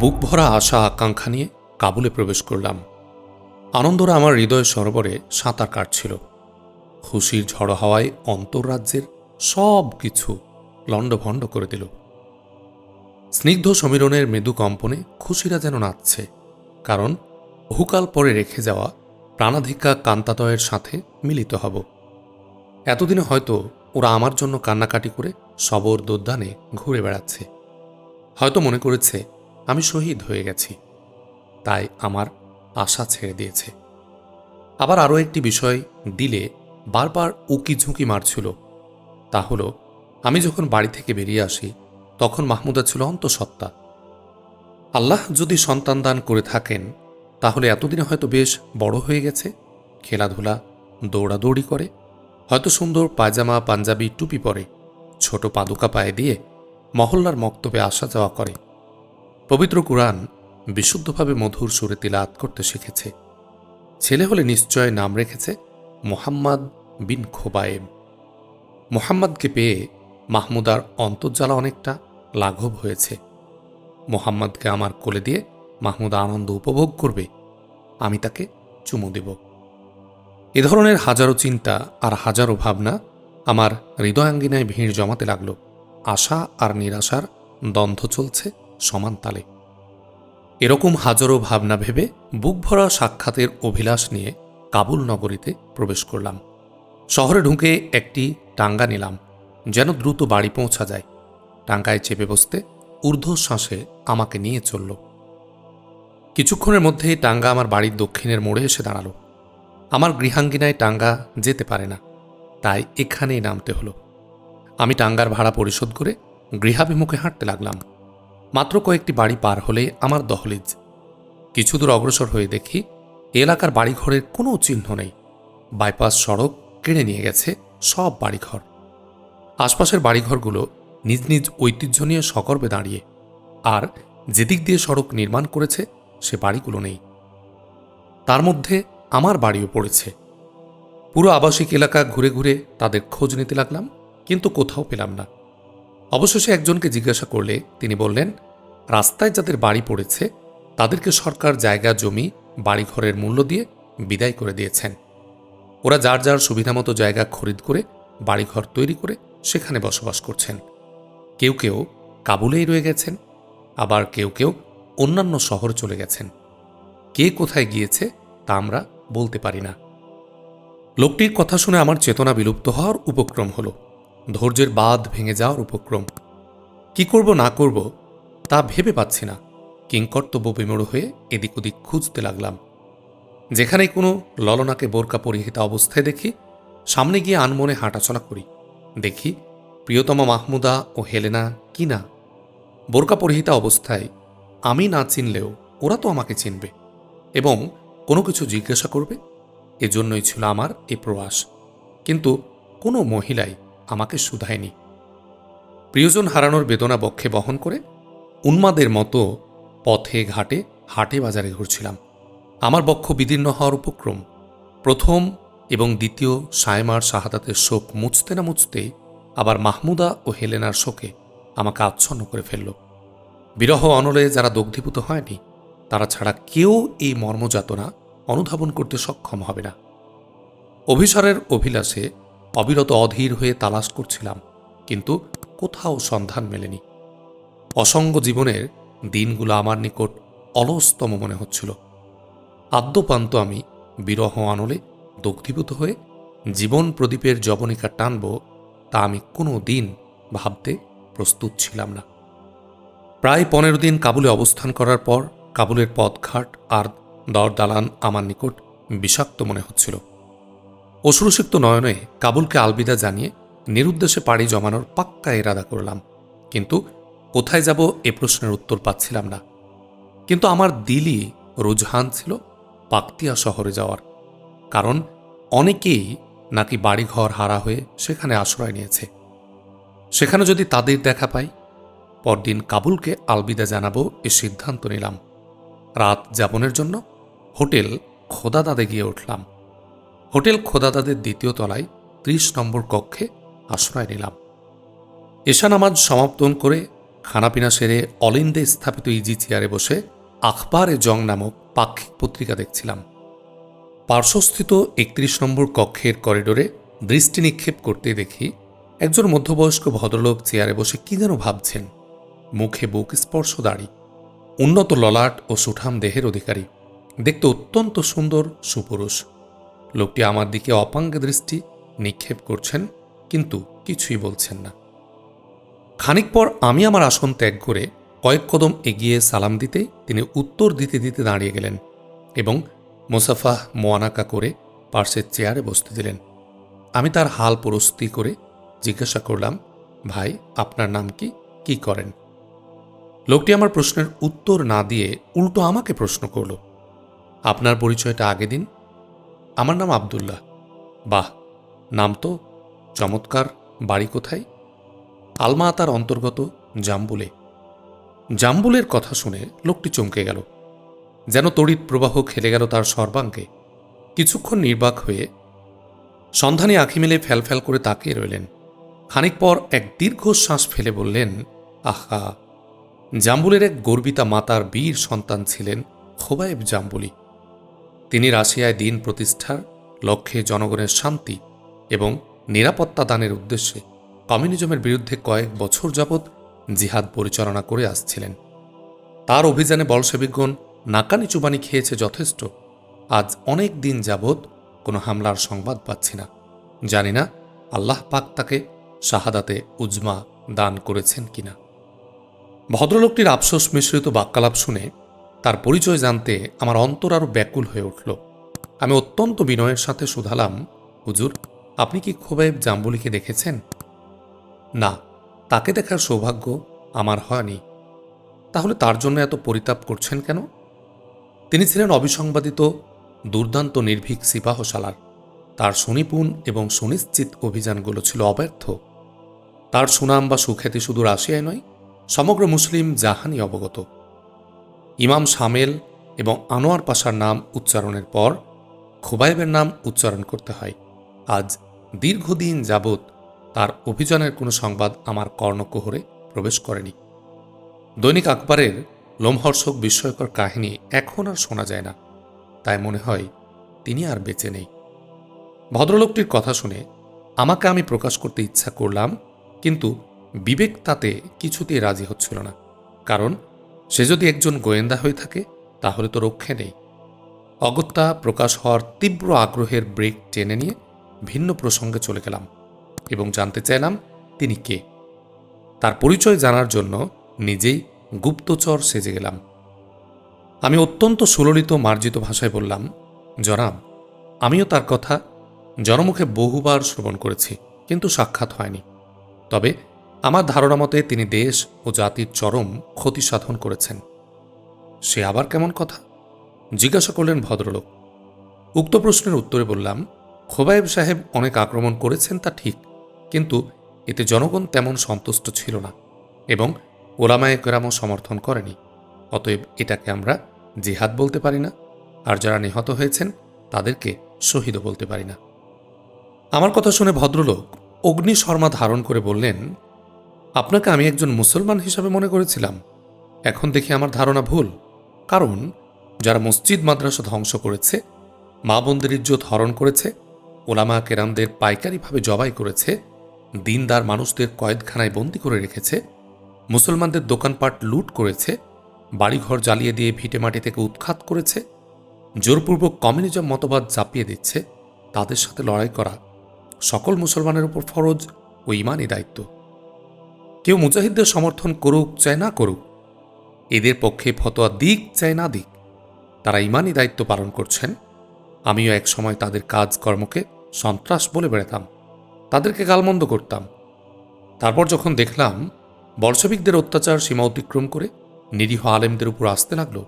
বুক ভরা আশা আকাঙ্ক্ষা নিয়ে কাবুলে প্রবেশ করলাম। আনন্দরা আমার হৃদয় সরোবরে সাঁতার কাটছিল। খুশির ঝড় হাওয়ায় অন্তর্রাজ্যের সব কিছু লণ্ডভণ্ড করে দিল। স্নিগ্ধ সমীরণের মৃদু কম্পনে খুশিরা যেন নাচছে, কারণ বহুকাল পরে রেখে যাওয়া প্রাণাধিকা কান্তাতয়ের সাথে মিলিত হব। এতদিনে হয়তো ওরা আমার জন্য কান্নাকাটি করে সবর দোদ্যানে ঘুরে বেড়াচ্ছে। হয়তো মনে করেছে আমি শহীদ হয়ে গেছি। তাই আমার আশা ছেড়ে দিয়েছে। আবার আরও একটি বিষয় দিলে বারবার উকি ঝুঁকি মারছিল। তা হলো, আমি যখন বাড়ি থেকে বেরিয়ে আসি, তখন মাহমুদা ছিল অন্তঃসত্ত্বা। আল্লাহ যদি সন্তান দান করে থাকেন, তাহলে এতদিনে হয়তো বেশ বড় হয়ে গেছে। খেলাধুলা, দৌড়াদৌড়ি করে। হয়তো সুন্দর পায়জামা, পাঞ্জাবি, টুপি পরে। ছোট পাদুকা পায়ে দিয়ে মহল্লার মক্তবে আসা যাওয়া করে। পবিত্র কুরআন বিশুদ্ধভাবে মধুর সুরে তিলাত করতে শিখেছে। ছেলে হলে নিশ্চয় নাম রেখেছে মোহাম্মদ বিন খোবায়েব। মোহাম্মদকে পেয়ে মাহমুদার অন্তর্জ্বালা অনেকটা লাঘব হয়েছে। মোহাম্মদকে আমার কোলে দিয়ে মাহমুদা আনন্দ উপভোগ করবে, আমি তাকে চুমু দেব। এ ধরনের হাজারো চিন্তা আর হাজারো ভাবনা আমার হৃদয়াঙ্গিনায় ভিড় জমাতে লাগল। আশা আর নিরাশার দ্বন্দ্ব চলছে। সমান তালে। এরকম হাজারো ভাবনা ভেবে বুক ভরা সাক্ষাতের অভিলাষ নিয়ে কাবুল নগরীতে প্রবেশ করলাম। শহরে ঢুকে একটি টাঙ্গা নিলাম, যেন দ্রুত বাড়ি পৌঁছা যায়। টাঙ্গায় চেপে বসতে ঊর্ধ্বশ্বাসে আমাকে নিয়ে চলল। কিছুক্ষণের মধ্যে টাঙ্গা আমার বাড়ির দক্ষিণের মোড়ে এসে দাঁড়াল। আমার গৃহাঙ্গিনায় টাঙ্গা যেতে পারে না, তাই এখানেই নামতে হলো। আমি টাঙ্গার ভাড়া পরিশোধ করে গৃহাভিমুখে হাঁটতে লাগলাম। মাত্র কয়েকটি বাড়ি পার হলে আমার দহলিজ। কিছু দূর অগ্রসর হয়ে দেখি এলাকার বাড়িঘরের কোনো চিহ্ন নেই। বাইপাস সড়ক কেড়ে নিয়ে গেছে সব বাড়িঘর। আশপাশের বাড়িঘরগুলো নিজ নিজ ঐতিহ্য নিয়ে সকর্বে দাঁড়িয়ে, আর যেদিক দিয়ে সড়ক নির্মাণ করেছে সে বাড়িগুলো নেই। তার মধ্যে আমার বাড়িও পড়েছে। পুরো আবাসিক এলাকা ঘুরে ঘুরে তাদের খোঁজ নিতে লাগলাম, কিন্তু কোথাও পেলাম না। অবশেষে একজনকে জিজ্ঞাসা করলে তিনি বললেন, রাস্তায় যাদের বাড়ি পড়েছে, তাদেরকে সরকার জায়গা, জমি, বাড়িঘরের মূল্য দিয়ে বিদায় করে দিয়েছেন। ওরা যার যার সুবিধামতো জায়গা খরিদ করে, বাড়িঘর তৈরি করে সেখানে বসবাস করছেন। কেউ কেউ কাবুলেই রয়ে গেছেন, আবার কেউ কেউ অন্যান্য শহর চলে গেছেন। কে কোথায় গিয়েছে তা আমরা বলতে পারি না। লোকটির কথা শুনে আমার চেতনা বিলুপ্ত হওয়ার উপক্রম হলো। ধৈর্যের বাঁধ ভেঙে যাওয়ার উপক্রম। কি করব না করব তা ভেবে পাচ্ছি না। কিংকর্তব্য বিমূঢ় হয়ে এদিক ওদিক খুঁজতে লাগলাম। যেখানেই কোনো ললনাকে বোরকা পরিহিতা অবস্থায় দেখি, সামনে গিয়ে আনমনে হাঁটাচলা করি। দেখি প্রিয়তমা মাহমুদা ও হেলেনা কি না। বোরকা পরিহিতা অবস্থায় আমি না চিনলেও ওরা তো আমাকে চিনবে এবং কোনো কিছু জিজ্ঞাসা করবে। এজন্যই ছিল আমার এ প্রয়াস। কিন্তু কোনো মহিলাই আমাকে শুধায়নি। প্রিয়জন হারানোর বেদনা বক্ষে বহন করে উন্মাদের মতো পথে ঘাটে, হাটে বাজারে ঘুরছিলাম। আমার বক্ষ বিদীর্ণ হওয়ার উপক্রম। প্রথম এবং দ্বিতীয় সায়মার শাহাদাতের শোক মুছতে না মুছতেই আবার মাহমুদা ও হেলেনার শোকে আমাকে আচ্ছন্ন করে ফেলল। বিরহ অনলে যারা দগ্ধীভূত হয়নি, তারা ছাড়া কেউ এই মর্মযাতনা অনুধাবন করতে সক্ষম হবে না। অভিসারের অভিলাষে অবিরত অধীর হয়ে তালাশ করছিলাম, কিন্তু কোথাও সন্ধান মেলেনি। অসঙ্গ জীবনের দিনগুলো আমার নিকট অলস্তম মনে হচ্ছিল। আদ্যপান্ত আমি বিরহ আনলে দগ্ধীভূত হয়ে জীবন প্রদীপের জবনিকা টানব তা আমি কোনো দিন ভাবতে প্রস্তুত ছিলাম না। প্রায় পনেরো দিন কাবুলে অবস্থান করার পর কাবুলের পথঘাট আর দর দালান আমার নিকট বিষাক্ত মনে হচ্ছিল। অশ্রুসিক্ত নয়নে কাবুলকে আলবিদা জানিয়ে নিরুদ্দেশে পাড়ি জমানোর পাক্কা এরাদা করলাম। কিন্তু কোথায় যাব এ প্রশ্নের উত্তর পাচ্ছিলাম না। কিন্তু আমার দিলই রুঝান ছিল পাকতিয়া শহরে যাওয়ার। কারণ অনেকেই নাকি বাড়িঘর হারা হয়ে সেখানে আশ্রয় নিয়েছে। সেখানে যদি তাদের দেখা পাই, পরদিন কাবুলকে আলবিদা জানাব এ সিদ্ধান্ত নিলাম। রাত যাপনের জন্য হোটেল খোদাদাদে গিয়ে উঠলাম। হোটেল খোদাদাদের দ্বিতীয় তলায় ত্রিশ নম্বর কক্ষে আশ্রয় নিলাম। এশা নামাজ সমাপন করে খানাপিনা সেরে অলিন্দে স্থাপিত ইজি চেয়ারে বসে আখবার এ জং নামক পাক্ষিক পত্রিকা দেখছিলাম। পার্শ্বস্থিত একত্রিশ নম্বর কক্ষের করিডোরে দৃষ্টি নিক্ষেপ করতে দেখি একজন মধ্যবয়স্ক ভদ্রলোক চেয়ারে বসে কি যেন ভাবছেন। মুখে বুক স্পর্শ দাড়ি উন্নত ললাট ও সুঠাম দেহের অধিকারী, দেখতে অত্যন্ত সুন্দর সুপুরুষ। লোকটি আমার দিকে অপাঙ্গ দৃষ্টি নিক্ষেপ করছেন, কিন্তু কিছুই বলছেন না। খানিক পর আমি আমার আসন ত্যাগ করে কয়েক কদম এগিয়ে সালাম দিতে তিনি উত্তর দিতে দিতে দাঁড়িয়ে গেলেন এবং মোসাফাহ মোয়ানাকা করে পার্শ্বের চেয়ারে বসতে দিলেন। আমি তার হাল পরস্তি করে জিজ্ঞাসা করলাম, ভাই, আপনার নাম কি? কি করেন? লোকটি আমার প্রশ্নের উত্তর না দিয়ে উল্টো আমাকে প্রশ্ন করল, আপনার পরিচয়টা আগে দিন। আমার নাম আবদুল্লাহ। বাহ, নাম তো চমৎকার। বাড়ি কোথায়? আলমা তার অন্তর্গত জাম্বুলে। জাম্বুলের কথা শুনে লোকটি চমকে গেল। যেন তড়িৎ প্রবাহ খেলে গেল তার সর্বাঙ্গে। কিছুক্ষণ নির্বাক হয়ে সন্ধানে আঁখি মেলে ফ্যালফ্যাল করে তাকিয়ে রইলেন। খানিক পর এক দীর্ঘশ্বাস ফেলে বললেন, আহা, জাম্বুলের এক গর্বিতা মাতার বীর সন্তান ছিলেন খোবায়েব জাম্বুলি। তিনি রাশিয়ায় দিন প্রতিষ্ঠার লক্ষ্যে জনগণের শান্তি এবং নিরাপত্তা দানের উদ্দেশ্যে কমিউনিজমের বিরুদ্ধে কয়েক বছর যাবৎ জিহাদ পরিচালনা করে আসছিলেন। তার অভিযানে বলসেবিকগণ নাকানি চুবানি খেয়েছে যথেষ্ট। আজ অনেক দিন যাবৎ কোনো হামলার সংবাদ পাচ্ছি না। জানি না আল্লাহ পাক তাকে শাহাদাতে উজমা দান করেছেন কিনা। ভদ্রলোকটির আফসোস মিশ্রিত বাক্যালাপ শুনে তার পরিচয় জানতে আমার অন্তর আরও ব্যাকুল হয়ে উঠল। আমি অত্যন্ত বিনয়ের সাথে শুধালাম, হুজুর, আপনি কি খোবাইব জাম্বুলিকে দেখেছেন? না, তাকে দেখার সৌভাগ্য আমার হয়নি। তাহলে তার জন্য এত পরিতাপ করছেন কেন? তিনি ছিলেন অবিসংবাদিত, দুর্দান্ত, নির্ভীক সিপাহশালার। তার সুনিপুণ এবং সুনিশ্চিত অভিযানগুলো ছিল অব্যর্থ। তার সুনাম বা সুখ্যাতি শুধু রাশিয়ায় নয়, সমগ্র মুসলিম জাহানি অবগত। ইমাম সামেল এবং আনোয়ার পাশার নাম উচ্চারণের পর খুবাইবের নাম উচ্চারণ করতে হয়। আজ দীর্ঘদিন যাবৎ তার অভিযানের কোনো সংবাদ আমার কর্ণকোহরে প্রবেশ করেনি। দৈনিক আকবরের লোমহর্ষক বিস্ময়কর কাহিনী এখন আর শোনা যায় না। তাই মনে হয় তিনি আর বেঁচে নেই। ভদ্রলোকটির কথা শুনে আমাকে আমি প্রকাশ করতে ইচ্ছা করলাম, কিন্তু বিবেক তাতে কিছুতেই রাজি হচ্ছিল না। কারণ সে যদি একজন গোয়েন্দা হয়ে থাকে, তাহলে তো রক্ষে নেই। অগত্যা প্রকাশ হওয়ার তীব্র আগ্রহের ব্রেক টেনে নিয়ে ভিন্ন প্রসঙ্গে চলে গেলাম এবং জানতে চাইলাম তিনি কে। তার পরিচয় জানার জন্য নিজেই গুপ্তচর সেজে গেলাম। আমি অত্যন্ত সুললিত মার্জিত ভাষায় বললাম, জনাব, আমিও তার কথা জনমুখে বহুবার শ্রবণ করেছি, কিন্তু সাক্ষাৎ হয়নি। তবে আমার ধারণা মতে তিনি দেশ ও জাতির চরম ক্ষতি সাধন করেছেন। সে আবার কেমন কথা? জিজ্ঞাসা করলেন ভদ্রলোক। উক্ত প্রশ্নের উত্তরে বললাম, খোবায়েব সাহেব অনেক আক্রমণ করেছেন তা ঠিক, কিন্তু এতে জনগণ তেমন সন্তুষ্ট ছিল না এবং ওলামায়ে কেরামও সমর্থন করেনি। অতএব এটাকে আমরা জিহাদ বলতে পারি না, আর যারা নিহত হয়েছেন তাদেরকে শহীদও বলতে পারি না। আমার কথা শুনে ভদ্রলোক অগ্নি শর্মা ধারণ করে বললেন আপনাকে আমি একজন মুসলমান হিসাবে মনে করেছিলাম। এখন দেখি আমার ধারণা ভুল। কারণ, যারা মসজিদ মাদ্রাসা ধ্বংস করেছে, মা বোনদের ইজ্জত হরণ করেছে, ওলামা কেরামদের পাইকারিভাবে জবাই করেছে, দিনদার মানুষদের কয়েদখানায় বন্দি করে রেখেছে, মুসলমানদের দোকানপাট লুট করেছে, বাড়িঘর জ্বালিয়ে দিয়ে ভিটে মাটি থেকে উৎখাত করেছে, জোরপূর্বক কমিউনিজম মতবাদ চাপিয়ে দিচ্ছে, তাদের সাথে লড়াই করা সকল মুসলমানের উপর ফরজ ও ইমানই দায়িত্ব। কেউ মুজাহিদদের সমর্থন করুক, চায় না করুক। এদের পক্ষে ফতোয়া দিক, চায় না দিক। তারা ইমানই দায়িত্ব পালন করছেন। আমিও এক সময় তাদের কাজকর্মকে সন্ত্রাস বলে বেড়াতাম। তাদেরকে গালমন্দ করতাম। তারপর যখন দেখলাম বর্ষবিকদের অত্যাচার সীমা অতিক্রম করে নিরীহ আলেমদের উপর আসতে লাগল,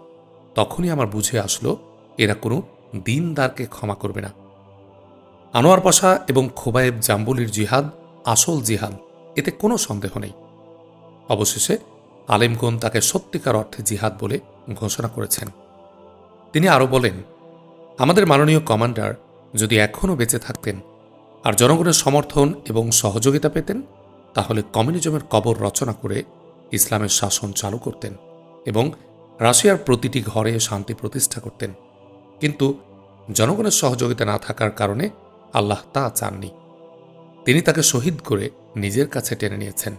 তখনই আমার বুঝে আসলো, এরা কোনো দিনদারকে ক্ষমা করবে না। আনোয়ার পাশা এবং খোবায়েব জাম্বুলির জিহাদ আসল জিহাদ, এতে কোনো সন্দেহ নেই। অবশেষে আলেমগণ তাকে সত্যিকার অর্থে জিহাদ বলে ঘোষণা করেছেন। তিনি আরও বলেন, আমাদের মাননীয় কমান্ডার যদি এখনও বেঁচে থাকতেন আর জনগণের সমর্থন এবং সহযোগিতা পেতেন, তাহলে কমিউনিজমের কবর রচনা করে ইসলামের শাসন চালু করতেন এবং রাশিয়ার প্রতিটি ঘরে শান্তি প্রতিষ্ঠা করতেন। কিন্তু জনগণের সহযোগিতা না থাকার কারণে আল্লাহ তা চাননি। তিনি তাকে শহীদ করে নিজের কাছে টেনে নিয়েছেন।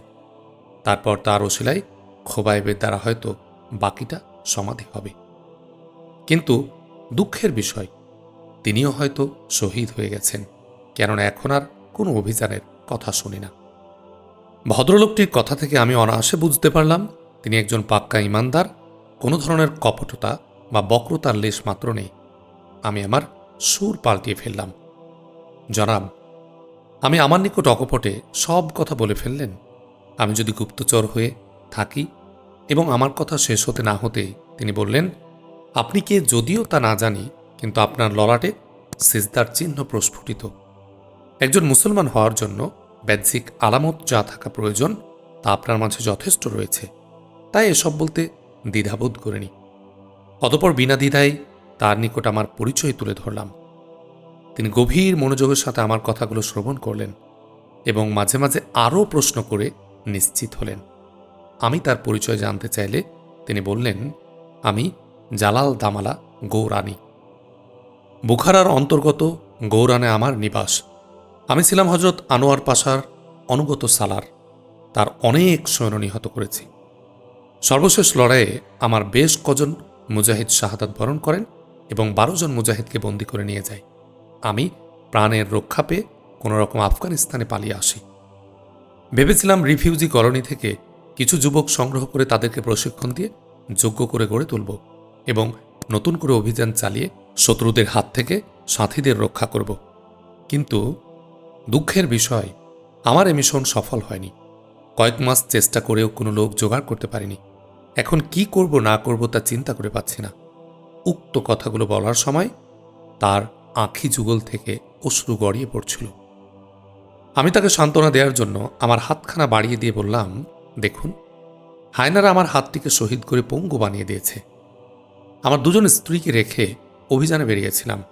তারপর তার ওসিলায় খোবাইবের দ্বারা হয়তো বাকিটা সমাধি হবে। কিন্তু দুঃখের বিষয়, তিনিও হয়তো শহীদ হয়ে গেছেন, কেননা এখন আর কোনো অভিযানের কথা শুনি না। ভদ্রলোকটির কথা থেকে আমি অনায়াসে বুঝতে পারলাম, তিনি একজন পাক্কা ইমানদার, কোনো ধরনের কপটতা বা বক্রতার লেশ মাত্র নেই। আমি আমার সুর পাল্টিয়ে ফেললাম। জনাব, আমি আমার নিকট অকপটে সব কথা বলে ফেললেন? আমি যদি গুপ্তচর হয়ে থাকি এবং আমার কথা শেষ হতে না হতেই তিনি বললেন, আপনি কে যদিও তা না জানি, কিন্তু আপনার ললাটে সিজদার চিহ্ন প্রস্ফুটিত। একজন মুসলমান হওয়ার জন্য ব্যাহ্যিক আলামত যা থাকা প্রয়োজন, তা আপনার মাঝে যথেষ্ট রয়েছে। তাই এসব বলতে দ্বিধাবোধ করিনি অতপর বিনা দ্বিধায় তার নিকট আমার পরিচয় তুলে ধরলাম। তিনি গভীর মনোযোগের সাথে আমার কথাগুলো শ্রবণ করলেন এবং মাঝে মাঝে আরও প্রশ্ন করে নিশ্চিত হলেন। আমি তার পরিচয় জানতে চাইলে তিনি বললেন, আমি জালাল দামালা গৌরানী। বুখারার অন্তর্গত গৌরানে আমার নিবাস। আমি ছিলাম হজরত আনোয়ার পাশার অনুগত সালার। তার অনেক সৈন্য নিহত করেছি। সর্বশেষ লড়াইয়ে আমার বেশ কজন মুজাহিদ শাহাদাত বরণ করেন এবং বারো জন মুজাহিদকে বন্দি করে নিয়ে যায় আমি প্রাণের রক্ষা পেয়ে কোনোরকম আফগানিস্তানে পালিয়ে আসি। ভেবেছিলাম রিফিউজি কলোনি থেকে কিছু যুবক সংগ্রহ করে তাদেরকে প্রশিক্ষণ দিয়ে যোগ্য করে গড়ে তুলব এবং নতুন করে অভিযান চালিয়ে শত্রুদের হাত থেকে সাথীদের রক্ষা করব। কিন্তু দুঃখের বিষয়, আমার এ মিশন সফল হয়নি। কয়েক মাস চেষ্টা করেও কোনো লোক জোগাড় করতে পারিনি। এখন কি করব, না করব তা চিন্তা করে পাচ্ছি না। উক্ত কথাগুলো বলার সময় তার আঁখি যুগল থেকে অশ্রু গড়িয়ে পড়ছিল। আমি তাকে সান্ত্বনা দেওয়ার জন্য আমার হাতখানা বাড়িয়ে দিয়ে বললাম, দেখুন, হায়নারা আমার হাতটিকে শহীদ করে পঙ্গু বানিয়ে দিয়েছে। আমার দুজন স্ত্রীকে রেখে অভিযানে বেরিয়েছিলাম।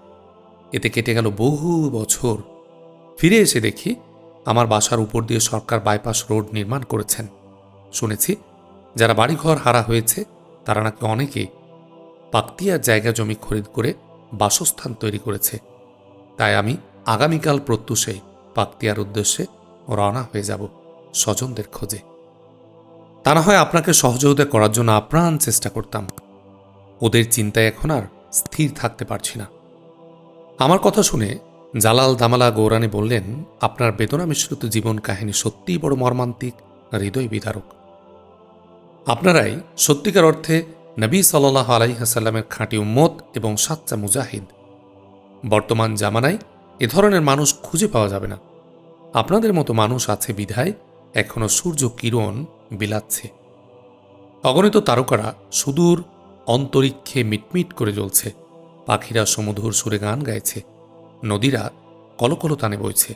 এতে কেটে গেল বহু বছর। ফিরে এসে দেখি আমার বাসার উপর দিয়ে সরকার বাইপাস রোড নির্মাণ করেছেন। শুনেছি, যারা বাড়িঘর হারা হয়েছে, তারা নাকি অনেকে পাক্তিয়ার জায়গা জমি খরিদ করে বাসস্থান তৈরি করেছে। তাই আমি আগামীকাল প্রত্যুষে পাক্তিয়ার উদ্দেশ্যে রওনা হয়ে যাব স্বজনদের খোঁজে। তা না হয় আপনাকে সহযোগিতা করার জন্য আপ্রাণ চেষ্টা করতাম। ওদের চিন্তায় এখন আর স্থির থাকতে পারছি না। আমার কথা শুনে জালাল দামালা গৌরানি বললেন, আপনার বেদনা মিশ্রিত জীবন কাহিনী সত্যিই বড় মর্মান্তিক, হৃদয় বিদারক। আপনারাই সত্যিকার অর্থে নবী সাল্লাহ আলাইহাসাল্লামের খাঁটি উম্মত এবং সাচ্চা মুজাহিদ। বর্তমান জামানায় এ ধরনের মানুষ খুঁজে পাওয়া যাবে না। আপনাদের মতো মানুষ আছে বিধায় এখনও সূর্য কিরণ বিলাচ্ছে। অগণিত তারকারা সুদূর অন্তরিক্ষে মিটমিট করে জ্বলছে। পাখিরা সমুধুর সুরে গান গাইছে। নদীরা কলকল টানে বইছে।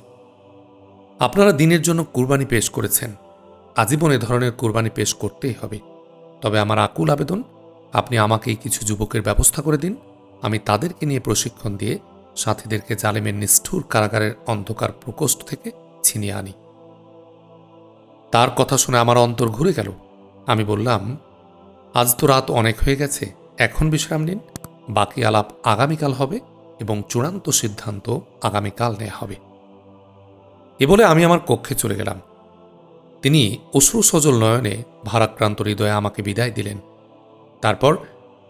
আপনারা দিনের জন্য কুরবানি পেশ করেছেন। আজীবন এ ধরনের কুরবানি পেশ করতেই হবে। তবে আমার আকুল আবেদন, আপনি আমাকেই কিছু যুবকের ব্যবস্থা করে দিন। আমি তাদেরকে নিয়ে প্রশিক্ষণ দিয়ে সাথীদেরকে জালেমের নিষ্ঠুর কারাগারের অন্ধকার প্রকোষ্ঠ থেকে ছিনিয়ে আনি। তার কথা শুনে আমার অন্তর ঘুরে গেল। আমি বললাম, আজ তো রাত অনেক হয়ে গেছে, এখন বিশ্রাম নিন। বাকি আলাপ আগামীকাল হবে এবং চূড়ান্ত সিদ্ধান্ত আগামীকাল নেওয়া হবে। এ বলে আমি আমার কক্ষে চলে গেলাম। তিনি অশ্রু সজল নয়নে ভারাক্রান্ত হৃদয়ে আমাকে বিদায় দিলেন। তারপর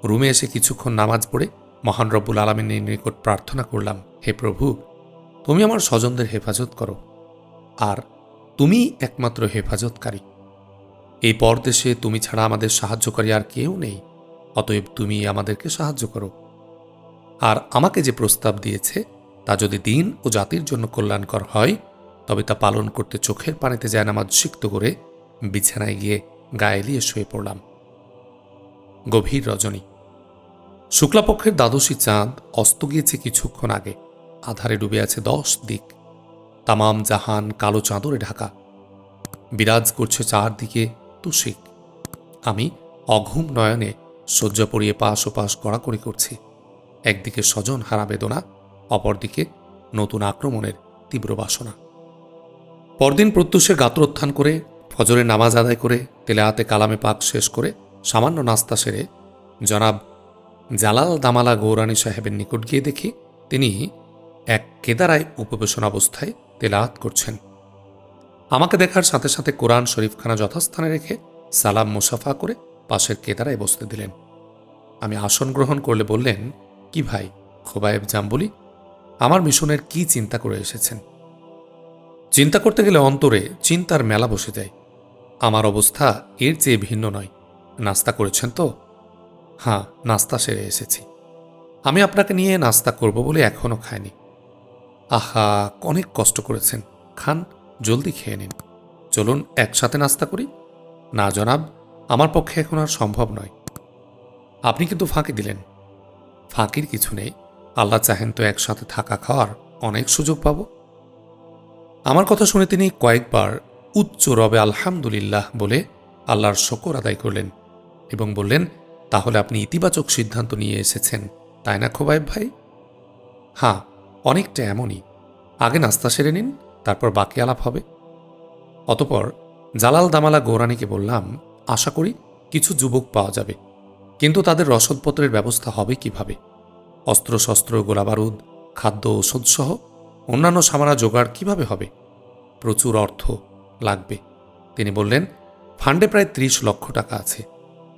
রুমে এসে কিছুক্ষণ নামাজ পড়ে মহান রব্বুল আলমিনের নিকট প্রার্থনা করলাম, হে প্রভু, তুমি আমার স্বজনদের হেফাজত করো। আর তুমি একমাত্র হেফাজতকারী। এই পরদেশে তুমি ছাড়া আমাদের সাহায্যকারী আর কেউ নেই, অতএব তুমি আমাদেরকে সাহায্য করো। আর আমাকে যে প্রস্তাব দিয়েছে, তা যদি দিন ও জাতির জন্য কল্যাণকর হয়, তবে তা পালন করতে চোখের পানিতে যায় নামাজ সিক্ত করে বিছানায় গিয়ে গায়ে এলিয়ে শুয়ে পড়লাম। গভীর রজনী। শুক্লাপক্ষের দ্বাদশী চাঁদ অস্ত গিয়েছে কিছুক্ষণ আগে। আধারে ডুবে আছে দশ দিক। তামাম জাহান কালো চাঁদরে ঢাকা। বিরাজ করছে চারদিকে তুষিক আমি অঘুম নয়নে শয্যা পড়িয়ে পাশ ও পাশ গড়াকড়ি করছি। একদিকে স্বজন হারা বেদনা, অপরদিকে নতুন আক্রমণের তীব্র বাসনা। পরদিন প্রত্যুষে গাত্রোত্থান করে ফজরে নামাজ আদায় করে তেলাহাতে কালামে পাক শেষ করে, সামান্য নাস্তা সেরে জনাব জালাল দামালা গৌরানী সাহেবের নিকট গিয়ে দেখি, তিনি এক কেদারায় উপবেশন অবস্থায় তেলাহাত করছেন। আমাকে দেখার সাথে সাথে কোরআন শরীফখানা যথাস্থানে রেখে সালাম মুসাফা করে পাশের কেদারায় বসতে দিলেন। আমি আসন গ্রহণ করলে বললেন, কি ভাই, খোবায়েব জাম্বুলি, আমার মিশনের কি চিন্তা করে এসেছেন? চিন্তা করতে গেলে অন্তরে চিন্তার মেলা বসে যায়। আমার অবস্থা এর চেয়ে ভিন্ন নয়। নাস্তা করেছেন তো? হ্যাঁ নাস্তা সেরে এসেছি। আমি আপনাকে নিয়ে নাস্তা করব বলে এখনও খাইনি। আহা, অনেক কষ্ট করেছেন। খান, জলদি খেয়ে নিন। চলুন, একসাথে নাস্তা করি। না, জনাব, আমার পক্ষে এখন আর সম্ভব নয়। আপনি কিন্তু ফাঁকি দিলেন। ফাঁকির কিছু নেই। আল্লাহ চাহেন তো একসাথে থাকা খাওয়ার অনেক সুযোগ পাব। আমার কথা শুনে তিনি কয়েকবার উচ্চ রবে আলহামদুলিল্লাহ বলে আল্লাহর শকর আদায় করলেন এবং বললেন, তাহলে আপনি ইতিবাচক সিদ্ধান্ত নিয়ে এসেছেন, তাই না খোবাইব ভাই? হ্যাঁ অনেকটা এমনই। আগে নাস্তা সেরে নিন, তারপর বাকি আলাপ হবে। অতপর জালাল দামালা গৌরানীকে বললাম, আশা করি কিছু যুবক পাওয়া যাবে, কিন্তু তাদের রসদপত্রের ব্যবস্থা হবে কীভাবে? অস্ত্রশস্ত্র গোলাবারুদ, খাদ্য ওষুধসহ অন্যান্য সামানা জোগাড় কীভাবে হবে? প্রচুর অর্থ লাগবে। তিনি বললেন, ফান্ডে প্রায় ত্রিশ লক্ষ টাকা আছে।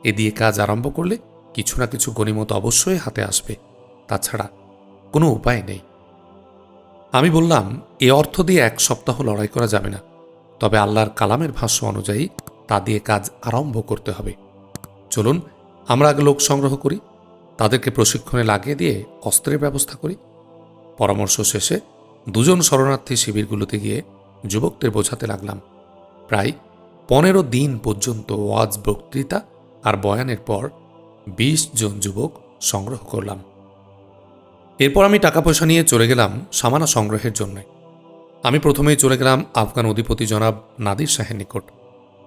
এ দিয়ে কাজ আরম্ভ করলে কিছু না কিছু গণিমত অবশ্যই হাতে আসবে। তাছাড়া কোনো উপায় নেই। আমি বললাম, এ অর্থ দিয়ে এক সপ্তাহ লড়াই করা যাবে না। তবে আল্লাহর কালামের ভাষ্য অনুযায়ী তা দিয়ে কাজ আরম্ভ করতে হবে। চলুন, আমরা আগে লোক সংগ্রহ করি, তাদেরকে প্রশিক্ষণে লাগিয়ে দিয়ে অস্ত্রের ব্যবস্থা করি। পরামর্শ শেষে দুজন শরণার্থী শিবিরগুলোতে গিয়ে যুবকদের বোঝাতে লাগলাম। প্রায় পনেরো দিন পর্যন্ত ওয়াজ বক্তৃতা আর বয়ানের পর বিশ জন যুবক সংগ্রহ করলাম। এরপর আমি টাকা পয়সা নিয়ে চলে গেলাম সামানা সংগ্রহের জন্য। আমি প্রথমেই চলে গেলাম আফগান অধিপতি জনাব নাদির শাহের নিকট।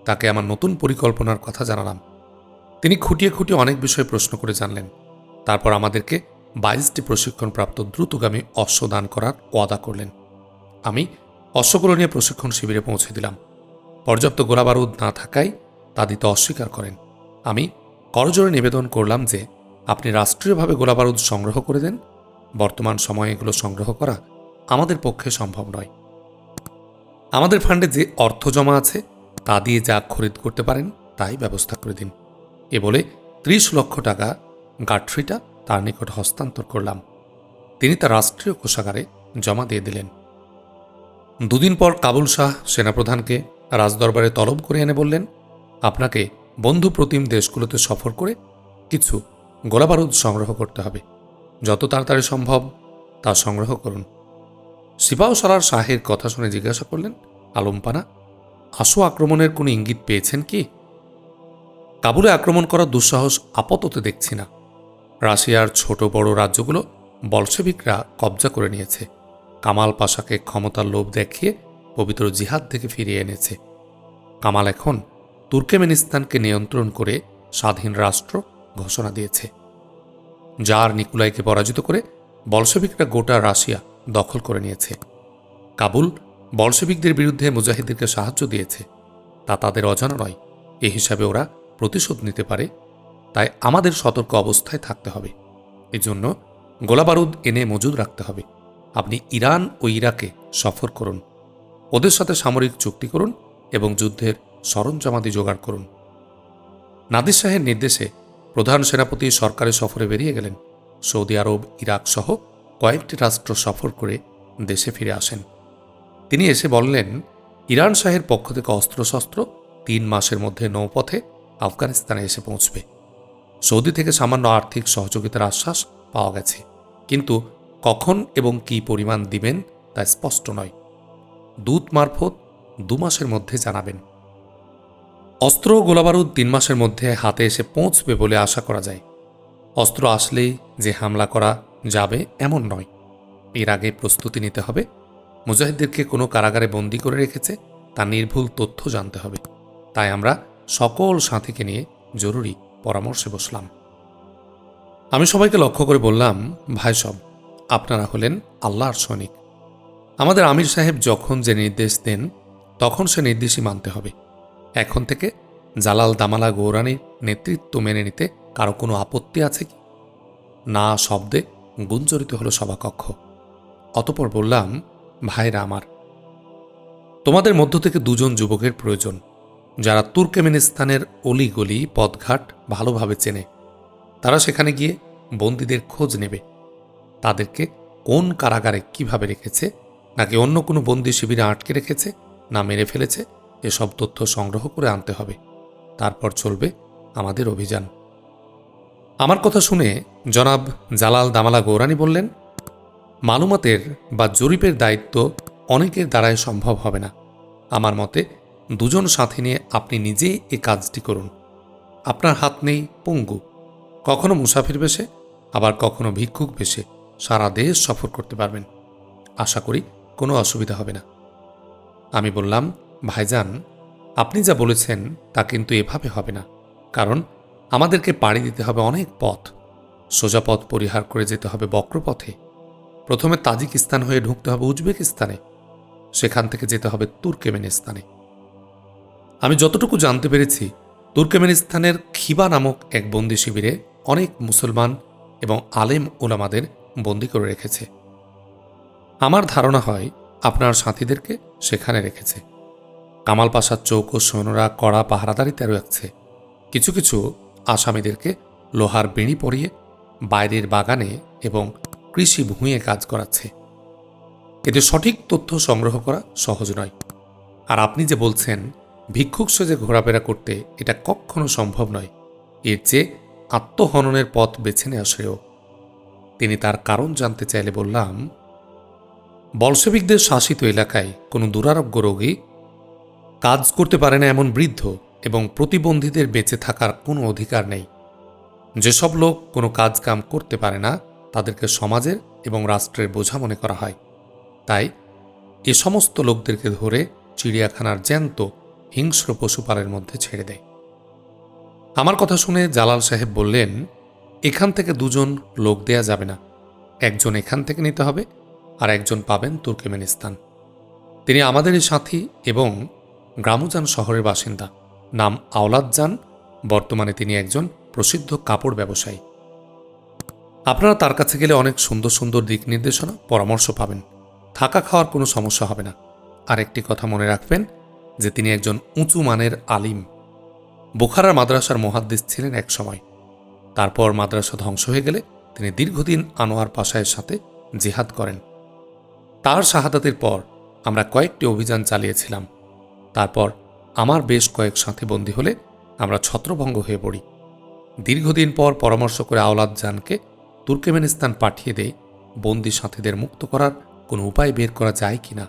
তাকে আমার নতুন পরিকল্পনার কথা জানালাম। তিনি খুঁটিয়ে খুঁটিয়ে অনেক বিষয়ে প্রশ্ন করে জানলেন। তারপর আমাদেরকে বাইশটি প্রশিক্ষণপ্রাপ্ত দ্রুতগামী অশ্ব দান করার ওয়াদা করলেন। আমি অশ্বগুলো নিয়ে প্রশিক্ষণ শিবিরে পৌঁছে দিলাম। পর্যাপ্ত গোলাবারুদ না থাকায় তা দিতে অস্বীকার করেন। আমি করজোরে নিবেদন করলাম যে, আপনি রাষ্ট্রীয়ভাবে গোলাবারুদ সংগ্রহ করে দেন বর্তমান সময়ে এগুলো সংগ্রহ করা আমাদের পক্ষে সম্ভব নয়। আমাদের ফান্ডে যে অর্থ জমা আছে, তা দিয়ে যা খরিদ করতে পারেন, তাই ব্যবস্থা করে দিন। এ বলে ত্রিশ লক্ষ টাকা গাডফ্রিটা তার নিকট হস্তান্তর করলাম। তিনি তার রাষ্ট্রীয় কোষাগারে জমা দিয়ে দিলেন। দুদিন পর কাবুল শাহ সেনাপ্রধানকে রাজদরবারে তলব করে এনে বললেন, আপনাকে বন্ধু প্রতিম দেশগুলোতে সফর করে কিছু গোলাবারুদ সংগ্রহ করতে হবে। যত তাড়াতাড়ি সম্ভব তা সংগ্রহ করুন। সিপাহ সরার শাহের কথা শুনে জিজ্ঞাসা করলেন, আলমপানা, আশু আক্রমণের কোনো ইঙ্গিত পেয়েছেন কি? কাবুলে আক্রমণ করার দুঃসাহস আপাতত দেখছি না। রাশিয়ার ছোট বড় রাজ্যগুলো বলশেবিকরা কবজা করে নিয়েছে। কামাল পাশাকে ক্ষমতার লোভ দেখিয়ে পবিত্র জিহাদ থেকে ফিরিয়ে এনেছে। কামাল এখন তুর্কেমেনিস্তানকে নিয়ন্ত্রণ করে স্বাধীন রাষ্ট্র ঘোষণা দিয়েছে। জার নিকুলাইকে পরাজিত করে বলশেবিকরা গোটা রাশিয়া দখল করে নিয়েছে। কাবুল বলশেবিকদের বিরুদ্ধে মুজাহিদদেরকে সাহায্য দিয়েছে। তা তাদের অজানা নয়। এ হিসাবে ওরা প্রতিশোধ নিতে পারে। তাই আমাদের সতর্ক অবস্থায় থাকতে হবে। এজন্য গোলাবারুদ এনে মজুদ রাখতে হবে। আপনি ইরান ও ইরাকে সফর করুন। ওদের সাথে সামরিক চুক্তি করুন এবং যুদ্ধের সরঞ্জামাদি জোগাড় করুন। নাদির শাহের নির্দেশে প্রধান সেনাপতি সরকারি সফরে বেরিয়ে গেলেন। সৌদি আরব, ইরাক সহ কয়েকটি রাষ্ট্র সফর করে দেশে ফিরে আসেন। তিনি এসে বললেন, ইরান শাহের পক্ষ থেকে অস্ত্রশস্ত্র তিন মাসের মধ্যে নৌপথে আফগানিস্তানে এসে পৌঁছবে। সৌদি থেকে সামান্য আর্থিক সহযোগিতার আশ্বাস পাওয়া গেছে। কিন্তু কখন এবং কি পরিমাণ দিবেন তা স্পষ্ট নয়। দূত মারফত দু মাসের মধ্যে জানাবেন। অস্ত্র গোলাবারুদ তিন মাসের মধ্যে হাতে এসে পৌঁছবে বলে আশা করা যায়। অস্ত্র আসলেই যে হামলা করা যাবে এমন নয়। এর আগে প্রস্তুতি নিতে হবে। মুজাহিদদেরকে কোনো কারাগারে বন্দি করে রেখেছে, তা নির্ভুল তথ্য জানতে হবে। তাই আমরা সকল সাথীকে নিয়ে জরুরি পরামর্শে বসলাম। আমি সবাইকে লক্ষ্য করে বললাম, ভাই সব, আপনারা হলেন আল্লাহর সৈনিক। আমাদের আমির সাহেব যখন যে নির্দেশ দেন, তখন সে নির্দেশই মানতে হবে। এখন থেকে জালাল দামালা গৌরানির নেতৃত্ব মেনে নিতে কারও কোনো আপত্তি আছে কি? না শব্দে গুঞ্জরিত হলো সভাকক্ষ। অতপর বললাম, ভাইরা আমার, তোমাদের মধ্য থেকে দুজন যুবকের প্রয়োজন, যারা তুর্কমেনিস্তানের অলিগলি পথঘাট ভালোভাবে চেনে। তারা সেখানে গিয়ে বন্দীদের খোঁজ নেবে। তাদেরকে কোন কারাগারে কীভাবে রেখেছে, নাকি অন্য কোনো বন্দি শিবিরে আটকে রেখেছে, না মেরে ফেলেছে এসব তথ্য সংগ্রহ করে আনতে হবে। তারপর চলবে আমাদের অভিযান। আমার কথা শুনে জনাব জালাল দামালা গৌরানি বললেন, মালুমাতের বা জরিপের দায়িত্ব অনেকের দ্বারাই সম্ভব হবে না। আমার মতে দুজন সাথী নিয়ে আপনি নিজেই এ কাজটি করুন। আপনার হাত নেই পঙ্গু। কখনো মুসাফির বেশে, আবার কখনো ভিক্ষুক বেশে সারা দেশ সফর করতে পারবেন। আশা করি কোনো অসুবিধা হবে না। আমি বললাম ভাইজান, আপনি যা বলেছেন তা কিন্তু এভাবে হবে না। কারণ আমাদেরকে পাড়ি দিতে হবে অনেক পথ। সোজা পথ পরিহার করে যেতে হবে বক্রপথে। প্রথমে তাজিকিস্তান হয়ে ঢুকতে হবে উজবেকিস্তানে। সেখান থেকে যেতে হবে তুর্কমেনিস্তানে। আমি যতটুকু জানতে পেরেছি, তুর্কমেনিস্তানের খিবা নামক এক বন্দি শিবিরে অনেক মুসলমান এবং আলেম ওলামাদের বন্দি করে রেখেছে। আমার ধারণা হয় আপনার সাথীদেরকে সেখানে রেখেছে। কামাল পাশার চৌক ও সৈন্যরা কড়া পাহারাদারিতে রাখছে। কিছু কিছু আসামিদেরকে লোহার বেণি পরিয়ে বাইরের বাগানে এবং কৃষি ভূঁয়ে কাজ করাচ্ছে। এতে সঠিক তথ্য সংগ্রহ করা সহজ নয়। আর আপনি যে বলছেন, ভিক্ষুক সেজে ঘোরাফেরা করতে এটা কখনো সম্ভব নয়। এর চেয়ে আত্মহননের পথ বেছে নেওয়া শ্রেয়। তিনি তার কারণ জানতে চাইলে বললাম বলসেবিকদের শাসিত এলাকায় কোনো দুরারোগ্য রোগী কাজ করতে পারে না এমন বৃদ্ধ এবং প্রতিবন্ধীদের বেঁচে থাকার কোনো অধিকার নেই। যেসব লোক কোনো কাজ কাম করতে পারে না, তাদেরকে সমাজের এবং রাষ্ট্রের বোঝা মনে করা হয়। তাই এ সমস্ত লোকদেরকে ধরে চিড়িয়াখানার জ্যান্ত, হিংস্র পশুপালের মধ্যে ছেড়ে দেয়। আমার কথা শুনে জালাল সাহেব বললেন, এখান থেকে দুজন লোক দেয়া যাবে না। একজন এখান থেকে নিতে হবে আর একজন পাবেন তুর্কমেনিস্তান। তিনি আমাদেরই সাথী এবং গ্রামজান শহরের বাসিন্দা। নাম আওলাদজান, বর্তমানে তিনি একজন প্রসিদ্ধ কাপড় ব্যবসায়ী। আপনারা তার কাছে গেলে অনেক সুন্দর সুন্দর দিক নির্দেশনা, পরামর্শ পাবেন। থাকা খাওয়ার কোনো সমস্যা হবে না। আর একটি কথা মনে রাখবেন যে তিনি একজন উঁচু মানের আলিম। বোখারার মাদ্রাসার মহাদ্দিস ছিলেন এক সময়। তারপর মাদ্রাসা ধ্বংস হয়ে গেলে তিনি দীর্ঘদিন আনোয়ার পাশায়ের সাথে জিহাদ করেন। তার শাহাদাতের পর আমরা কয়েকটি অভিযান চালিয়েছিলাম। তারপর আমার বেশ কয়েক সাথে বন্দী হলে আমরা ছত্রভঙ্গ হয়ে পড়ি। দীর্ঘদিন পর পরামর্শ করে আওলাদ জানকে তুর্কমেনিস্তান পাঠিয়ে দেয় বন্দি সাথীদের মুক্ত করার কোনো উপায় বের করা যায় কি না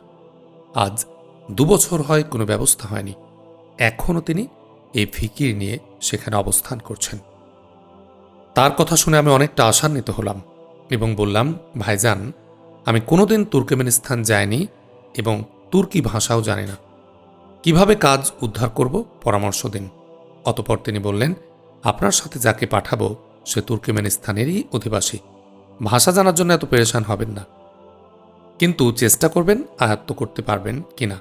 আজ দুবছর হয় কোনো ব্যবস্থা হয়নি। এখনও তিনি এই ফিকির নিয়ে সেখানে অবস্থান করছেন। তার কথা শুনে আমি অনেকটা আশান্বিত হলাম এবং বললাম, ভাইজান, আমি কোনোদিন তুর্কমেনিস্তান যাইনি এবং তুর্কি ভাষাও জানি না। কীভাবে কাজ উদ্ধার করব? পরামর্শ দিন। অতপর তিনি বললেন, আপনার সাথে যাকে পাঠাবো, সে তুর্কমেনিস্তানেরই অধিবাসী। ভাষা জানার জন্য এত পেরেশান হবেন না। কিন্তু চেষ্টা করবেন আয়ত্ত করতে পারবেন কিনা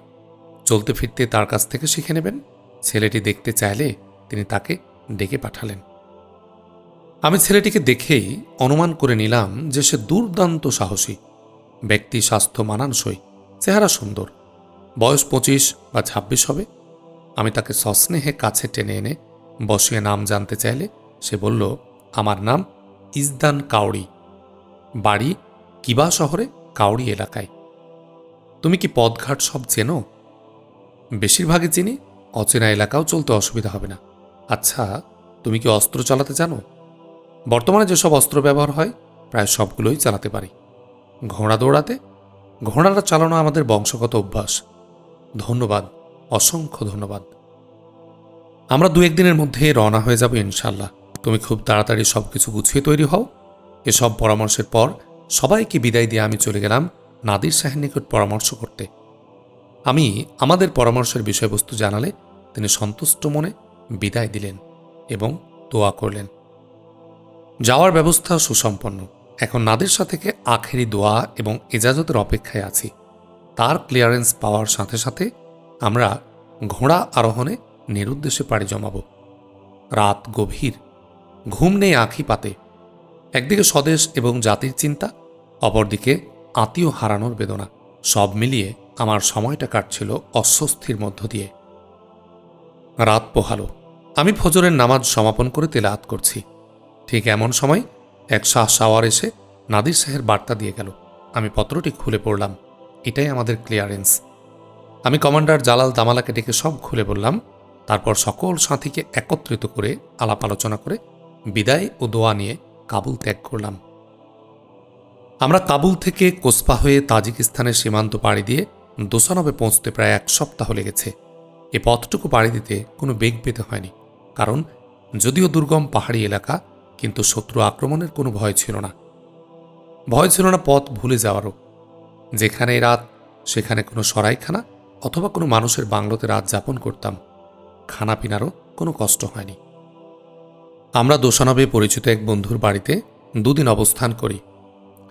চলতে ফিরতে তার কাছ থেকে শিখে নেবেন। ছেলেটি দেখতে চাইলে তিনি তাকে ডেকে পাঠালেন। আমি ছেলেটিকে দেখেই অনুমান করে নিলাম যে সে দুর্দান্ত সাহসী। ব্যক্তি স্বাস্থ্য মানানসই, চেহারা সুন্দর বয়স পঁচিশ বা ছাব্বিশ হবে। আমি তাকে সস্নেহে কাছে টেনে এনে বসিয়ে নাম জানতে চাইলে সে বলল, আমার নাম ইজদান কাউড়ি। বাড়ি কিবা শহরে কাউড়ি এলাকায়। তুমি কি পদঘাট সব চেনো? বেশিরভাগই চিনি। অচেনা এলাকাও চলতে অসুবিধা হবে না। আচ্ছা তুমি কি অস্ত্র চালাতে জানো? বর্তমানে যেসব অস্ত্র ব্যবহার হয়, প্রায় সবগুলোই চালাতে পারি। ঘোড়া দৌড়াতে ঘোড়াটা চালানো আমাদের বংশগত অভ্যাস। ধন্যবাদ, অসংখ্য ধন্যবাদ। আমরা দু একদিনের মধ্যে রওনা হয়ে যাব ইনশাল্লাহ তুমি খুব তাড়াতাড়ি সব কিছু গুছিয়ে তৈরি হও। এসব পরামর্শের পর সবাইকে বিদায় দিয়ে আমি চলে গেলাম নাদির শাহের নিকট পরামর্শ করতে। আমি আমাদের পরামর্শের বিষয়বস্তু জানালে তিনি সন্তুষ্ট মনে বিদায় দিলেন এবং দোয়া করলেন। যাওয়ার ব্যবস্থা সুসম্পন্ন। এখন নাদের সাথে আখেরি দোয়া এবং এজাজতের অপেক্ষায় আছি। তার ক্লিয়ারেন্স পাওয়ার সাথে সাথে আমরা ঘোড়া আরোহণে নিরুদ্দেশে পাড়ি জমাব। রাত গভীর, ঘুম নেই আঁখি পাতে। একদিকে স্বদেশ এবং জাতির চিন্তা, অপরদিকে আত্মীয় হারানোর বেদনা, সব মিলিয়ে আমার সময়টা কাটছিল অস্বস্তির মধ্য দিয়ে। রাত পোহালো, আমি ফজরের নামাজ সমাপন করে তেলাহাত করছি। ঠিক এমন সময় এক শাহ সাওয়ার এসে নাদির শাহের বার্তা দিয়ে গেল। আমি পত্রটি খুলে পড়লাম। এটাই আমাদের ক্লিয়ারেন্স আমি কমান্ডার জালাল দামালাকে ডেকে সব খুলে বললাম, তারপর সকল সাথীকে একত্রিত করে আলাপ আলোচনা করে বিদায় ও দোয়া নিয়ে কাবুল ত্যাগ করলাম। আমরা কাবুল থেকে কোসপা হয়ে তাজিকিস্তানের সীমান্ত পাড়ি দিয়ে দোসানবে পৌঁছতে প্রায় এক সপ্তাহ লেগেছে। এ পথটুকু পাড়ি দিতে কোনো বেগ পেতে হয়নি, কারণ যদিও দুর্গম পাহাড়ি এলাকা, কিন্তু শত্রু আক্রমণের কোনো ভয় ছিল না। ভয় ছিল না, পথ ভুলে যাওয়ারও। যেখানে রাত, সেখানে কোনো সরাইখানা অথবা কোনো মানুষের বাংলোতে রাত যাপন করতাম। খানা পিনারও কোনো কষ্ট হয়নি। আমরা দোষানবে পরিচিত এক বন্ধুর বাড়িতে দুদিন অবস্থান করি।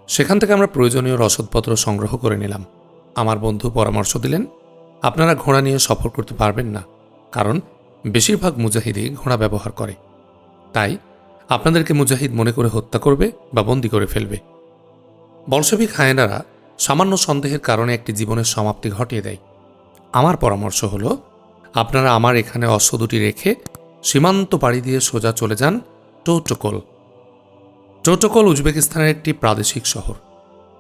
সেখান থেকে আমরা প্রয়োজনীয় রসদপত্র সংগ্রহ করে নিলাম। আমার বন্ধু পরামর্শ দিলেন, আপনারা ঘোড়া নিয়ে সফর করতে পারবেন না, কারণ বেশিরভাগ মুজাহিদই ঘোড়া ব্যবহার করে। তাই আপনাদেরকে মুজাহিদ মনে করে হত্যা করবে বা বন্দি করে ফেলবে। বলসেবিক হায়নারা সামান্য সন্দেহের কারণে একটি জীবনের সমাপ্তি ঘটিয়ে দেয়। আমার পরামর্শ হলো, আপনারা আমার এখানে অশ্ব দুটি রেখে সীমান্ত পাড়ি দিয়ে সোজা চলে যান টোটোকল। টোটোকল উজবেকিস্তানের একটি প্রাদেশিক শহর।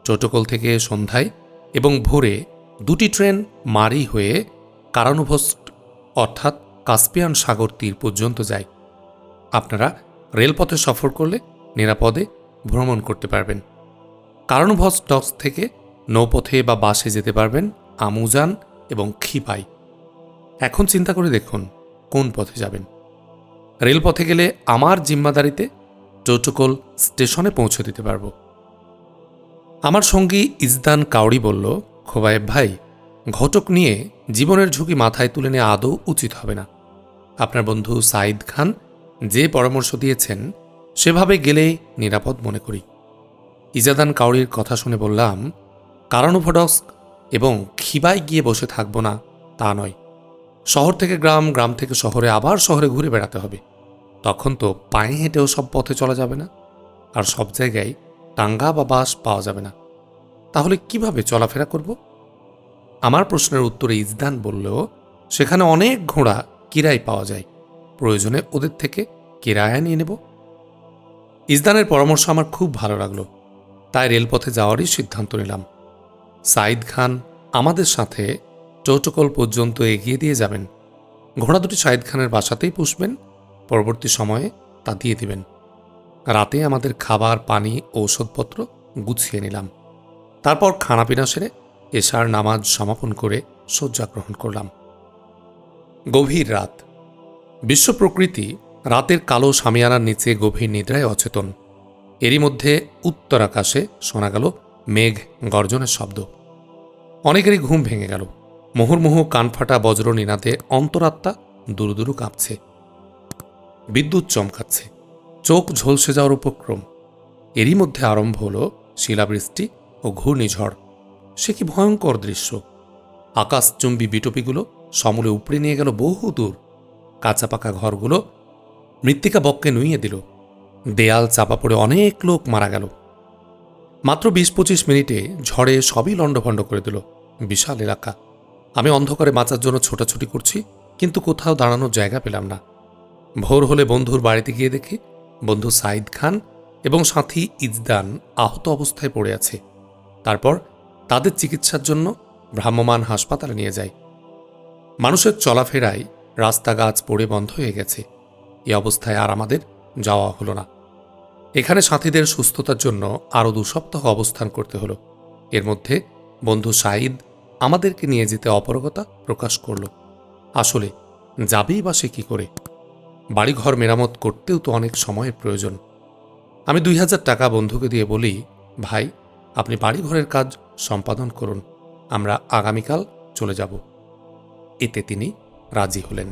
টোটোকল থেকে সন্ধ্যায় এবং ভোরে দুটি ট্রেন মারি হয়ে কারানুভস্ট অর্থাৎ কাস্পিয়ান সাগর তীর পর্যন্ত যায়। আপনারা রেলপথে সফর করলে নিরাপদে ভ্রমণ করতে পারবেন। কারণভস্টক্স থেকে নৌপথে বা বাসে যেতে পারবেন আমুজান এবং খিপাই এখন চিন্তা করে দেখুন, কোন পথে যাবেন। রেলপথে গেলে আমার জিম্মাদারিতে টোটোকল স্টেশনে পৌঁছে দিতে পারব। আমার সঙ্গী ইজদান কাউড়ি বলল, খোবায়েব ভাই, ঘটক নিয়ে জীবনের ঝুঁকি মাথায় তুলে নেওয়া আদৌ উচিত হবে না। আপনার বন্ধু সাইদ খান যে পরামর্শ দিয়েছেন, সেভাবে গেলে নিরাপদ মনে করি। ইজাদান কাউরির কথা শুনে বললাম কারানোভডস্ক এবং খিবায় গিয়ে বসে থাকব না, তা নয়। শহর থেকে গ্রাম গ্রাম থেকে শহরে আবার শহরে ঘুরে বেড়াতে হবে। তখন তো পায়ে হেঁটেও সব পথে চলা যাবে না, আর সব জায়গায় টাঙ্গা বা বাস পাওয়া যাবে না। তাহলে কীভাবে চলাফেরা করব? আমার প্রশ্নের উত্তরে ইজদান বললেও সেখানে অনেক ঘোড়া কিরায় পাওয়া যায়। প্রয়োজনে ওদের থেকে কিরায়া নিয়ে নেব। ইজদানের পরামর্শ আমার খুব ভালো লাগল। তাই রেলপথে যাওয়ারই সিদ্ধান্ত নিলাম। সাইদ খান আমাদের সাথে টোটোকল পর্যন্ত এগিয়ে দিয়ে যাবেন। ঘোড়া দুটি সাইদ খানের বাসাতেই পুষবেন, পরবর্তী সময়ে তা দিয়ে দিবেন। রাতে আমাদের খাবার, পানি, ঔষধপত্র গুছিয়ে নিলাম। তারপর খানাপিনা সেরে এশার নামাজ সমাপন করে শয্যা গ্রহণ করলাম। গভীর রাত। বিশ্ব প্রকৃতি রাতের কালো সামিয়ানার নিচে গভীর নিদ্রায় অচেতন। এরই মধ্যে উত্তর আকাশে শোনা গেল মেঘ গর্জনের শব্দ। অনেকেরই ঘুম ভেঙে গেল। মুহুর্মুহু কানফাটা বজ্র নিনাদে অন্তরাত্মা দুরু দুরু কাঁপছে। বিদ্যুৎ চমকাচ্ছে। চোখ ঝলসে যাওয়ার উপক্রম। এরই মধ্যে আরম্ভ হল শিলাবৃষ্টি ও ঘূর্ণিঝড়। সে কি ভয়ঙ্কর দৃশ্য। আকাশচুম্বী বিটপিগুলো সমূলে উপড়ে নিয়ে গেল বহু দূর। কাঁচা পাকা ঘরগুলো মৃত্তিকা বককে নুইয়ে দিল। দেয়াল চাপা পড়ে অনেক লোক মারা গেল। মাত্র বিশ পঁচিশ মিনিটে ঝড়ে সবই লণ্ডভণ্ড করে দিল। বিশাল এলাকা। আমি অন্ধকারে বাঁচার জন্য ছোটাছুটি করছি, কিন্তু কোথাও দাঁড়ানোর জায়গা পেলাম না। ভোর হলে বন্ধুর বাড়িতে গিয়ে দেখি বন্ধু সাইদ খান এবং সাথী ইজদান আহত অবস্থায় পড়ে আছে। তারপর তাদের চিকিৎসার জন্য ভ্রাম্যমাণ হাসপাতালে নিয়ে যায় মানুষের চলাফেরায় রাস্তা গাছ পড়ে বন্ধ হয়ে গেছে। এ অবস্থায় আর আমাদের যাওয়া হলো না। এখানে সাথীদের সুস্থতার জন্য আরও দু সপ্তাহ অবস্থান করতে হলো। এর মধ্যে বন্ধু সাইদ আমাদেরকে নিয়ে যেতে অপরগতা প্রকাশ করল। আসলে, যাবেই বা সে কী করে? বাড়িঘর মেরামত করতেও তো অনেক সময়ের প্রয়োজন। আমি দুই হাজার টাকা বন্ধুকে দিয়ে বলি, ভাই, আপনি বাড়িঘরের কাজ সম্পাদন করুন। আমরা আগামীকাল চলে যাব। এতে তিনি রাজি হলেন।